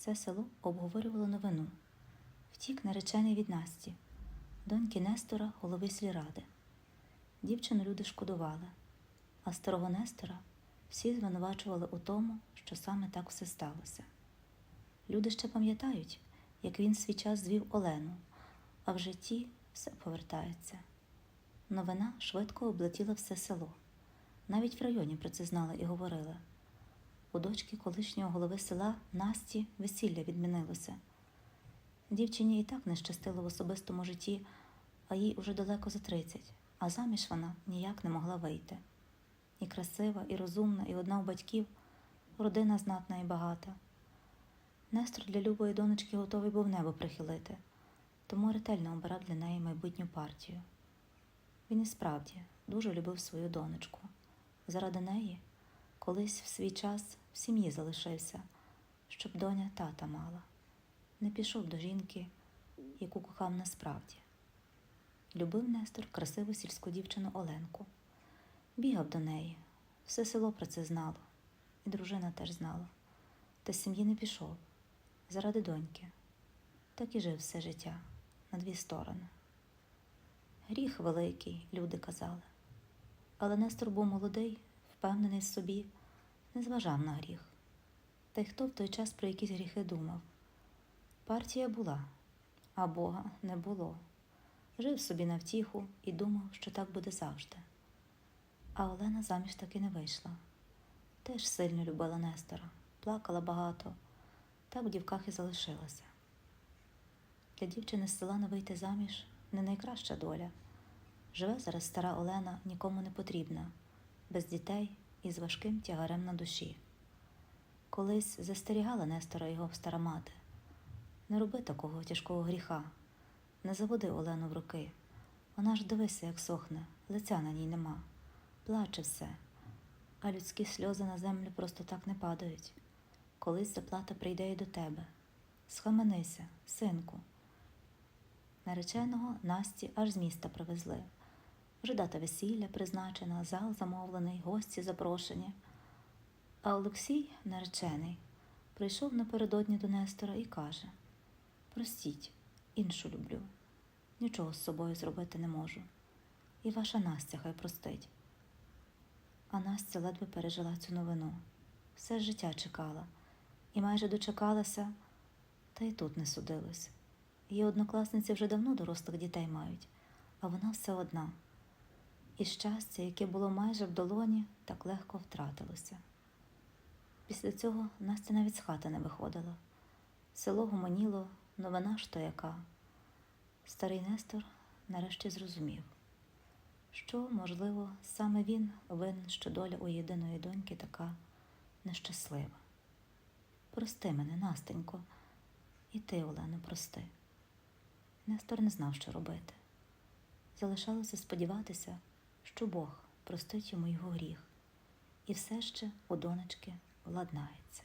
Все село обговорювало новину. Втік наречений від Насті, доньки Нестора, голови сільради. Дівчину люди шкодували, а старого Нестора всі звинувачували у тому, що саме так все сталося. Люди ще пам'ятають, як він свій час звів Олену, а в житті все повертається. Новина швидко облетіла все село. Навіть в районі про це знали і говорили. У дочки колишнього голови села Насті весілля відмінилося. Дівчині і так не щастило в особистому житті, а їй уже далеко за тридцять, а заміж вона ніяк не могла вийти. І красива, і розумна, і одна у батьків, родина знатна і багата. Нестор для любої донечки готовий був небо прихилити, тому ретельно обирав для неї майбутню партію. Він і справді дуже любив свою донечку. Заради неї колись в свій час в сім'ї залишився, щоб доня тата мала. Не пішов до жінки, яку кохав насправді. Любив Нестор красиву сільську дівчину Оленку. Бігав до неї, все село про це знало, і дружина теж знала. Та з сім'ї не пішов заради доньки. Так і жив все життя на дві сторони. Гріх великий, люди казали. Але Нестор був молодий, впевнений в собі, не зважав на гріх. Та й хто в той час про якісь гріхи думав? Партія була, а Бога не було. Жив собі на втіху і думав, що так буде завжди. А Олена заміж таки не вийшла. Теж сильно любила Нестора, плакала багато, так в дівках і залишилася. Для дівчини з села не вийти заміж не найкраща доля. Живе зараз стара Олена нікому не потрібна, без дітей і з важким тягарем на душі. Колись застерігала Нестора його стара мати. Не роби такого тяжкого гріха, не заводи Олену в руки. Вона ж дивися, як сохне, лиця на ній нема, плаче все, а людські сльози на землю просто так не падають. Колись заплата прийде і до тебе. Схаменися, синку. Нареченого Насті аж з міста привезли. Вже дата весілля призначена, зал замовлений, гості запрошені. А Олексій, наречений, прийшов напередодні до Нестора і каже: Простіть, іншу люблю, нічого з собою зробити не можу. І ваша Настя хай простить. А Настя ледве пережила цю новину. Все життя чекала і майже дочекалася, та й тут не судилось. Її однокласниці вже давно дорослих дітей мають, а вона все одна. І щастя, яке було майже в долоні, так легко втратилося. Після цього Настя навіть з хати не виходила. Село гомоніло, новина ж то яка. Старий Нестор нарешті зрозумів, що, можливо, саме він винен, що доля у єдиної доньки така нещаслива. Прости мене, Настенько, і ти, Олено, прости. Нестор не знав, що робити. Залишалося сподіватися, що Бог простить йому його гріх, і все ще у донечки владнається.